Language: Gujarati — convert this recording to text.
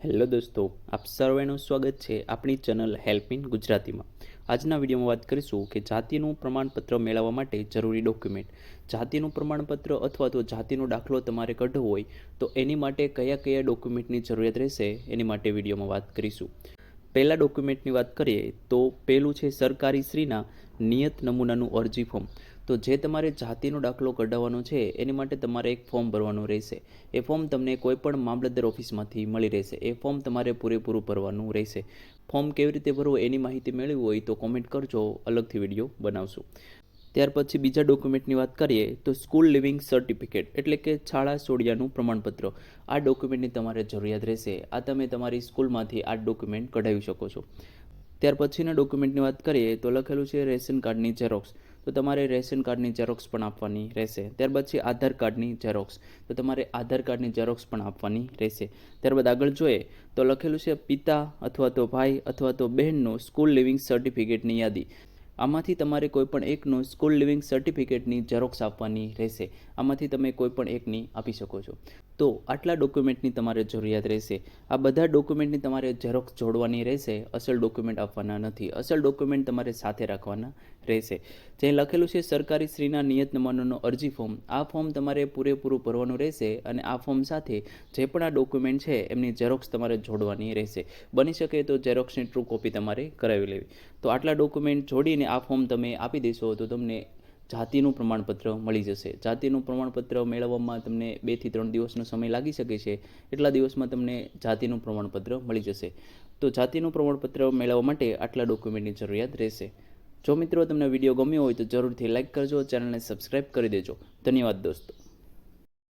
હેલો દોસ્તો, આપ સર્વેનું સ્વાગત છે આપણી ચેનલ હેલ્પ ઇન ગુજરાતીમાં. આજના વિડીયોમાં વાત કરીશું કે જાતિનું પ્રમાણપત્ર મેળવવા માટે જરૂરી ડોક્યુમેન્ટ. જાતિનું પ્રમાણપત્ર અથવા તો જાતિનો દાખલો તમારે કઢવો હોય, તો એની માટે કયા કયા ડોક્યુમેન્ટની જરૂરિયાત રહેશે એની માટે વિડીયોમાં વાત કરીશું. પહેલાં ડોક્યુમેન્ટની વાત કરીએ, તો પહેલું છે સરકારી શ્રીના નિયત નમૂનાનું અરજી ફોર્મ. તો જે તમારે જાતિનો દાખલો કઢાવવાનો છે, એની માટે તમારે એક ફોર્મ ભરવાનું રહેશે. એ ફોર્મ તમને કોઈપણ મામલતદાર ઓફિસમાંથી મળી રહેશે. એ ફોર્મ તમારે પૂરેપૂરું ભરવાનું રહેશે. ફોર્મ કેવી રીતે ભરવું એની માહિતી મેળવી હોય તો કોમેન્ટ કરજો, અલગથી વીડિયો બનાવશું. ત્યાર પછી બીજા ડોક્યુમેન્ટની વાત કરીએ તો સ્કૂલ લિવિંગ સર્ટિફિકેટ, એટલે કે શાળા સોડિયાનું પ્રમાણપત્ર. આ ડોક્યુમેન્ટની તમારે જરૂરિયાત રહેશે. આ તમે તમારી સ્કૂલમાંથી આ ડોક્યુમેન્ટ કઢાવી શકો છો. ત્યાર પછીના ડોક્યુમેન્ટની વાત કરીએ તો લખેલું છે રેશન કાર્ડની ઝેરોક્સ તો તમારે રેશન કાર્ડની ઝેરોક્સ પણ આપવાની રહેશે. ત્યારબાદ છે આધાર કાર્ડની ઝેરોક્સ તો તમારે આધાર કાર્ડની ઝેરોક્સ પણ આપવાની રહેશે. ત્યારબાદ આગળ જોઈએ તો લખેલું છે પિતા અથવા તો ભાઈ અથવા તો બહેનનું સ્કૂલ લિવિંગ સર્ટિફિકેટની યાદી. આમાંથી તમારે કોઈપણ એકનું સ્કૂલ લિવિંગ સર્ટિફિકેટની ઝેરોક્સ આપવાની રહેશે. આમાંથી તમે કોઈપણ એકની આપી શકો છો. તો આટલા ડોક્યુમેન્ટની તમારે જરૂરિયાત રહેશે. આ બધા ડોક્યુમેન્ટની તમારે ઝેરોક્સ જોડવાની રહેશે. અસલ ડોક્યુમેન્ટ આપવાના નથી. અસલ ડોક્યુમેન્ટ તમારે સાથે રાખવાના રહેશે. જે લખેલું છે, સરકારી શ્રીના નિયત નમૂનાનો અરજી ફોર્મ. આ ફોર્મ તમારે પૂરેપૂરું ભરવાનું રહેશે અને આ ફોર્મ સાથે જે પણ આ ડોક્યુમેન્ટ છે, એમની ઝેરોક્સ તમારે જોડવાની રહેશે. બની શકે તો ઝેરોક્સની ટ્રુ કોપી તમારે કરાવી લેવી. તો આટલા ડોક્યુમેન્ટ જોડીને આ ફોર્મ તમે આપી દેશો તો તમને જાતિનું પ્રમાણપત્ર મળી જશે. જાતિનું પ્રમાણપત્ર મેળવવામાં તમને બેથી ત્રણ દિવસનો સમય લાગી શકે છે. એટલા દિવસમાં તમને જાતિનું પ્રમાણપત્ર મળી જશે. તો જાતિનું પ્રમાણપત્ર મેળવવા માટે આટલા ડોક્યુમેન્ટની જરૂરિયાત રહેશે. જો મિત્રો તમને વીડિયો ગમ્યો હોય તો જરૂરથી લાઇક કરજો ચેનલને સબસ્ક્રાઈબ કરી દેજો. ધન્યવાદ દોસ્તો.